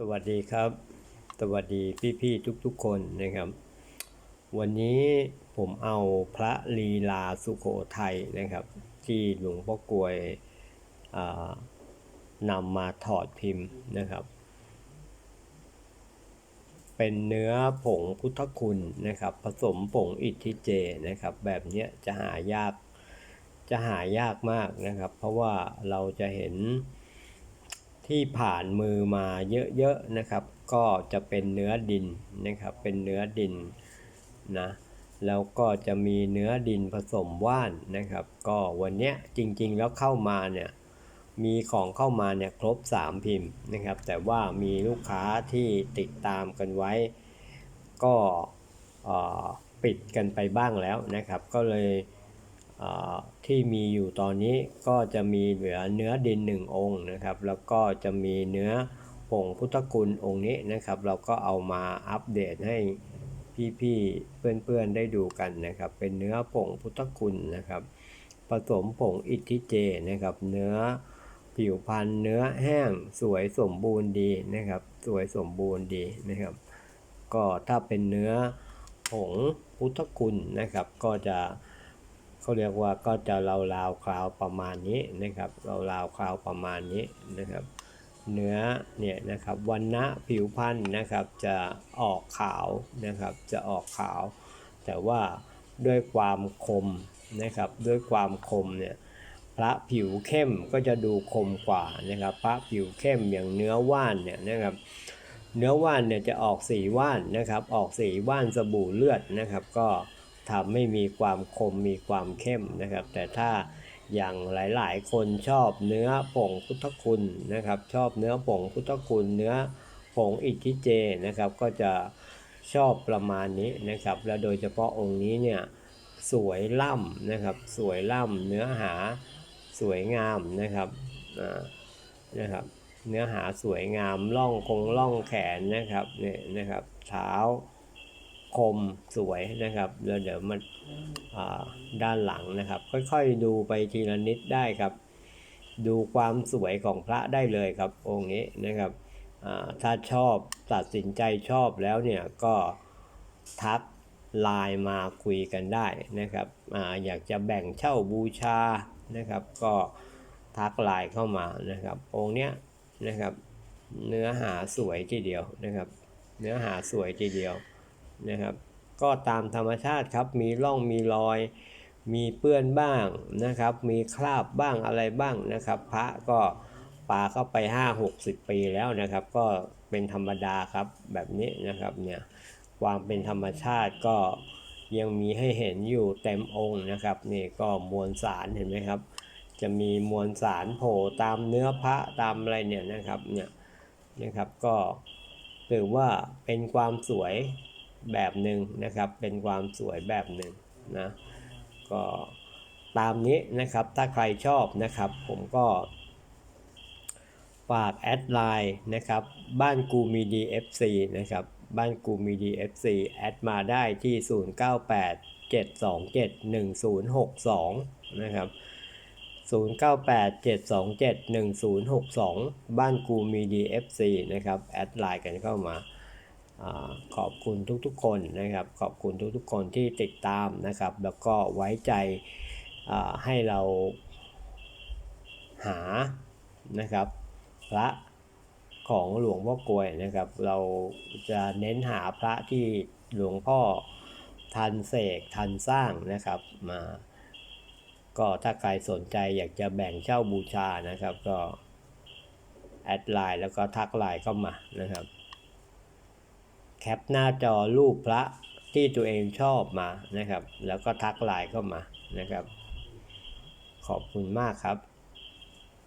สวัสดีครับ สวัสดีพี่ๆทุกๆคนนะครับ วันนี้ผมเอาพระลีลาสุโขทัยนะครับ ที่หลวงพ่อกลวยนำมาถอดพิมพ์นะครับ เป็นเนื้อผงพุทธคุณนะครับ ผสมผงอิทธิเจนะครับ แบบนี้จะหายากจะหายากมากนะครับ เพราะว่าเราจะเห็น ที่ผ่านมือมาเยอะๆนะครับ ก็จะเป็นเนื้อดินนะครับ เป็นเนื้อดินนะแล้วก็จะมีเนื้อดินผสมว่านนะครับ ก็วันเนี้ยจริงๆแล้วเข้ามาเนี่ยมีของเข้ามาเนี่ยครบ 3 พิมพ์นะครับ แต่ว่ามีลูกค้าที่ติดตามกันไว้ ก็ปิดกันไปบ้างแล้วนะครับ ก็เลย ที่มีอยู่ตอนนี้ก็จะมีเหลือเนื้อดินหนึ่งองค์นะครับ แล้วก็จะมีเนื้อผงพุทธคุณองค์นี้นะครับ เราก็เอามาอัปเดตให้พี่ๆเพื่อนๆได้ดูกันนะครับ เป็นเนื้อผงพุทธคุณนะครับ ผสมผงอิทธิเจนะครับ เนื้อผิวพรรณเนื้อแห้งสวยสมบูรณ์ดีนะครับ สวยสมบูรณ์ดีนะครับ ก็ถ้าเป็นเนื้อผงพุทธคุณนะครับ ก็จะ เขาเรียกว่าก็จะราวๆคราวประมาณนี้นะครับราวๆคราวประมาณนี้นะครับ เนื้อเนี่ยนะครับวันณะผิวพรรณนะครับจะออกขาวนะครับจะออกขาว แต่ว่าด้วยความคมนะครับด้วยความคมเนี่ยพระผิวเข้มก็จะดูคมกว่านะครับพระผิวเข้มอย่างเนื้อว่านเนี่ยนะครับเนื้อว่านเนี่ยจะออกสีว่านนะครับออกสีว่านสบู่เลือดนะครับก็ ทำให้มีความคมมีความเข้มนะครับ แต่ถ้าอย่างหลายๆ คนชอบเนื้อผงพุทธคุณนะครับ ชอบเนื้อผงพุทธคุณเนื้อผงอิทิเจนะครับ ก็จะชอบประมาณนี้นะครับ แล้วโดยเฉพาะองค์นี้เนี่ยสวยล่ำนะครับ สวยล่ำเนื้อหาสวยงามนะครับนะครับ เนื้อหาสวยงามล่องคงล่องแขนนะครับเนี่ยนะครับเท้า คมสวยนะครับแล้วเดี๋ยวมันด้านหลังนะครับ ค่อยๆดูไปทีละนิดได้ครับ ดูความสวยของพระได้เลยครับองค์นี้นะครับถ้าชอบตัดสินใจชอบแล้วเนี่ยก็ทักไลน์มาคุยกันได้นะครับออยากจะแบ่งเช่าบูชานะครับ ก็ทักไลน์เข้ามานะครับ องค์เนี้ยนะครับ เนื้อหาสวยทีเดียวนะครับ เนื้อหาสวยทีเดียว นะครับ ก็ตามธรรมชาติครับ มีร่องมีรอย มีเปื้อนบ้างนะครับ มีคราบบ้างอะไรบ้างนะครับ พระก็ปาเข้าไป5 60 ปีแล้วนะครับ ก็เป็นธรรมดาครับแบบนี้นะครับเนี่ยความเป็นธรรมชาติก็ยังมีให้เห็นอยู่เต็มองค์นะครับนี่ก็มวลสารเห็นไหมครับ จะมีมวลสารโผล่ตามเนื้อพระตามอะไรเนี่ยนะครับเนี่ยนะครับก็ถือว่าเป็นความสวย แบบหนึ่งนะครับ เป็นความสวยแบบหนึ่งนะก็ตามนี้นะครับ ถ้าใครชอบนะครับ ผมก็ฝากแอดไลน์นะครับ บ้านกูมีดี FC นะครับ บ้านกูมีดี FC แอดมาได้ที่ 0987271062 นะครับ 0987271062 บ้านกูมีดี FC นะครับ แอดไลน์กันเข้ามาอา ขอบคุณทุกๆ คนนะครับ ขอบคุณทุกๆ คนที่ติดตามนะครับ แล้วก็ไว้ใจให้เราหานะครับพระของหลวงพ่อกลวยนะครับ เราจะเน้นหาพระที่หลวงพ่อทันเสกทันสร้างนะครับมาก็ถ้าใครสนใจอยากจะแบ่งเช่าบูชานะครับ ก็แอดไลน์แล้วก็ทักไลน์เข้ามานะครับ แคปหน้าจอรูปพระที่ตัวเองชอบมานะครับ แล้วก็ทักไลน์เข้ามานะครับ ขอบคุณมากครับ